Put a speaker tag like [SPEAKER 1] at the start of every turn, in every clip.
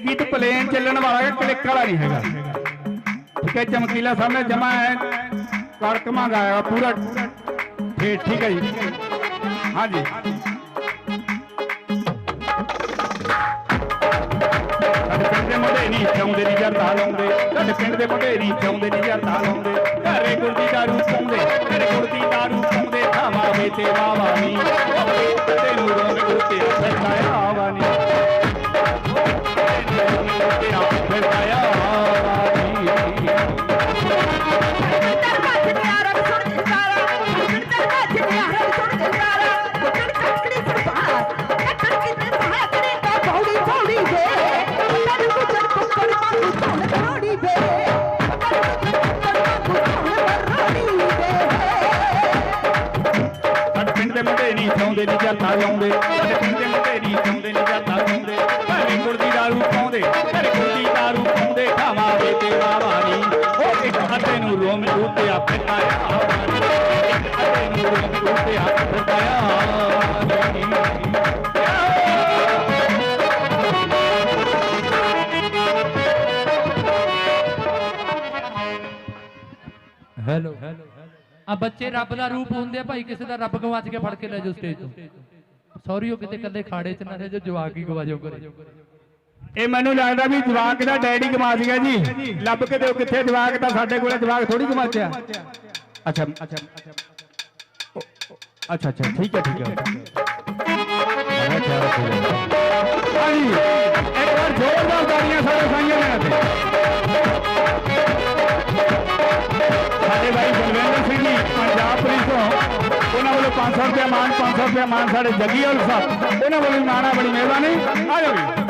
[SPEAKER 1] ਗੀਤ ਪਲੇਨ ਚੱਲਣ ਵਾਲਾ ਹੈ ਕਲਿੱਕ ਵਾਲਾ ਨਹੀਂ ਹੈਗਾ। ਠੀਕ ਹੈ, ਚਮਕੀਲਾ ਸਾਹਮਣੇ ਜਮਾ ਹੈ। ਕੜਕਮਾ ਗਾਇਆ ਪੂਰਾ। ਠੀਕ ਠੀਕ ਹੈ ਜੀ। ਹਾਂਜੀ। ਸਾਡੇ ਪਿੰਡ ਦੇ ਮੁੰਡੇ ਨਹੀਂ ਚਾਉਂਦੇ ਨਹੀਂ ਜਰਦਾ ਲਾਉਂਦੇ। ਸਾਡੇ ਪਿੰਡ ਦੇ ਮੁੰਡੇ ਨਹੀਂ ਚਾਉਂਦੇ ਨਹੀਂ ਜਰਦਾ ਲਾਉਂਦੇ। ਘਰੇ ਗੁਰਦੀ ਦਾਰੂ ਪਾਉਂਦੇ। ਘਰੇ ਗੁਰਦੀ ਦਾਰੂ ਪਾਉਂਦੇ। ਖਾਵਾਂਗੇ ਤੇ ਵਾਵਾ ਨਹੀਂ ਚਾਉਂਦੇ ਨਹੀਂ ਜਰਦਾ ਲਾਉਂਦੇ, ਸਾਡੇ ਪਿੰਡ ਦੇ ਮੁੰਡੇ ਨਹੀਂ ਚਾਉਂਦੇ ਨਹੀਂ ਜਰਦਾ ਗੁਰਦੀ ਦਾਰੂ ਪਾਉਂਦੇ ਘਰੇ ਗੁਰਦੀ ਦਾਰੂ ਪਾਉਂਦੇ ਖਾਵਾਂਗੇ ਤੇ ਵਾਵਾ ਉਹ ਇੱਕ ਅੱਧੇ ਨੂੰ ਰੋਮ ਉੱਤੇ ਫਿਰਦਾ ਆਵਾ ਇੱਕ ਅੱਧੇ ਨੂੰ ਰੋਮ ਉੱਤੇ ਫਿਰਦਾ ਆਵਾ
[SPEAKER 2] ਆ ਬੱਚੇ ਰੱਬ ਦਾ ਰੂਪ ਹੁੰਦੇ ਆ ਭਾਈ, ਕਿਸੇ ਦਾ ਰੱਬ ਗਵਾਚ ਕੇ ਫੜ ਕੇ ਲੈ ਜਾਓ ਸਟੇਜ ਤੋਂ। ਸੌਰੀ ਉਹ ਕਿਤੇ ਇਕੱਲੇ ਖਾੜੇ 'ਚ ਨਾ ਰਹਿ ਜਾਓ, ਜਵਾਕ ਹੀ ਗਵਾ ਕਰੇ
[SPEAKER 1] ਇਹ ਮੈਨੂੰ ਲੱਗਦਾ ਵੀ ਜਵਾਕ ਦਾ ਡੈਡੀ ਕਮਾ ਗਿਆ ਜੀ। ਲੱਭ ਕੇ ਦਿਓ ਕਿੱਥੇ ਜਵਾਕ, ਤਾਂ ਸਾਡੇ ਕੋਲੇ ਜਵਾਕ ਥੋੜੀ ਗਵਾਚਿਆ। ਅੱਛਾ ਅੱਛਾ। ਅੱਛਾ ਅੱਛਾ, ਠੀਕ ਹੈ ਠੀਕ ਹੈ। ਹਾਂਜੀ। પાંચસો રૂપિયા માંડ પાંચસો રૂપિયા માંડ સાડે જગી ઓલ સાહેબ એને બોલ્યું નાણા બળી મહેરબાની આવ્યો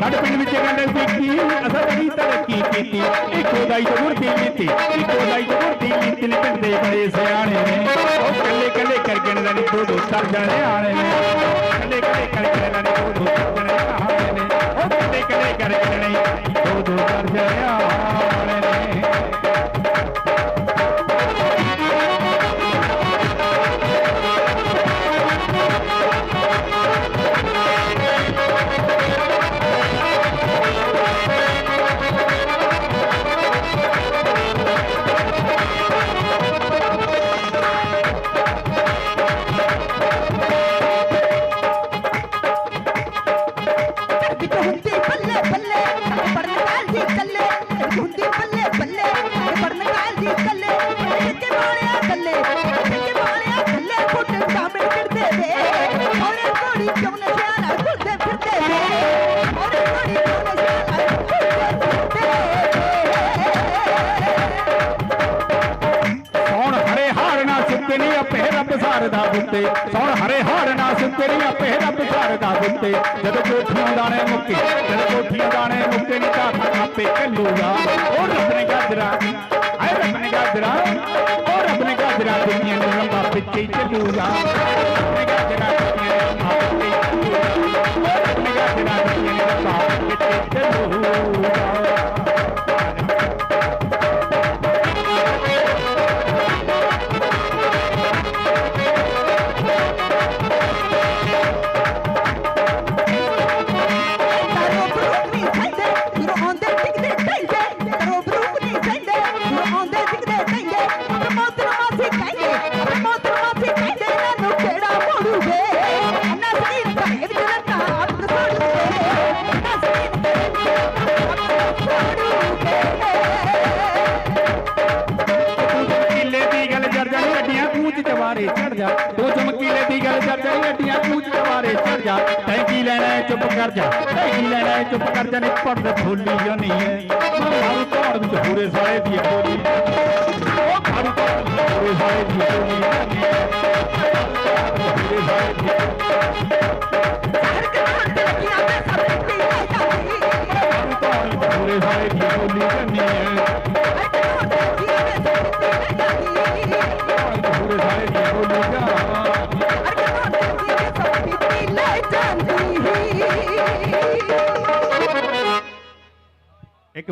[SPEAKER 1] ਸਾਡੇ ਪਿੰਡ ਵਿੱਚ ਗੱਲ ਇੱਕ ਕੀ ਅਸਾਂ ਬੜੀ ਤਰੱਕੀ ਕੀਤੀ। ਇੱਕੋ ਦਾਈ ਤੋਂ ਮੁਰਤੀ ਕੀਤੀ ਇੱਕੋ ਦਾਈ ਤੋਂ ਮੁਰਤੀ ਕੀਤੀ ਨੇ ਪਿੰਡ ਦੇ ਬੜੇ ਸਿਆਣੇ ਨੇ। ਉਹ ਕੱਲੇ ਕੱਲੇ ਕਰਕੇ ਇਹਨਾਂ ਨੇ ਦੋ ਦੋ ਕਰ ਜਾਣੇ ਆਣੇ ਨੇ। ਕੱਲੇ ਕੱਲੇ ਕਰਕੇ ਇਹਨਾਂ ਸੌਣ ਹਾਰ ਆਪੇ ਰੱਬ ਸਾਰਦਾ ਬੁੱਤੇ ਸੌਣ ਹਰੇ ਹਾਰ ਨਾ ਸੁੱਤੇ ਆਪੇ ਰੱਬ ਸਾਰਦਾ ਬੁੱਤੇ ਜਦੋਂ ਕੋਠੀਆਂ ਦਾਣੇ ਮੁੱਕੇ, ਜਦੋਂ ਕੋਠੀਆਂ ਦਾਣੇ ਮੁੱਕੇ ਨਹੀਂ ਤਾਂ ਆਪੇ ਕੱਲੂਗਾ ਉਹ ਰੱਬ ਨੇ ਗਾਜਰਾ, ਆਏ ਰੱਬ ਨੇ ਗਾਜਰਾ ਉਹ ਰੱਬ ਨੇ ਗਾਜਰਾ, ਦੁਨੀਆ ਨੂੰ ਲੰਬਾ ਪਿੱਛੇ ਚੱਲੂਗਾ। ਕਰ ਜਾ। ਤੈਂ ਲੈਣਾ ਚੁੱਪ ਕਰ ਜਾ, ਨਹੀਂ ਪੜਦੇ ਫੋਲੀ ਜਾਨੀ ਹੈ ਮਾਰੂ ਧੌਣ ਵਿੱਚ ਪੂਰੇ ਸਾਲੇ ਦੀ ਬੋਲੀ। ਉਹ ਮਾਰੂ ਧੌਣ ਵਿੱਚ ਪੂਰੇ ਸਾਲੇ ਦੀ ਬੋਲੀ। ਜਾਨੀ ਹੈ ਦੀ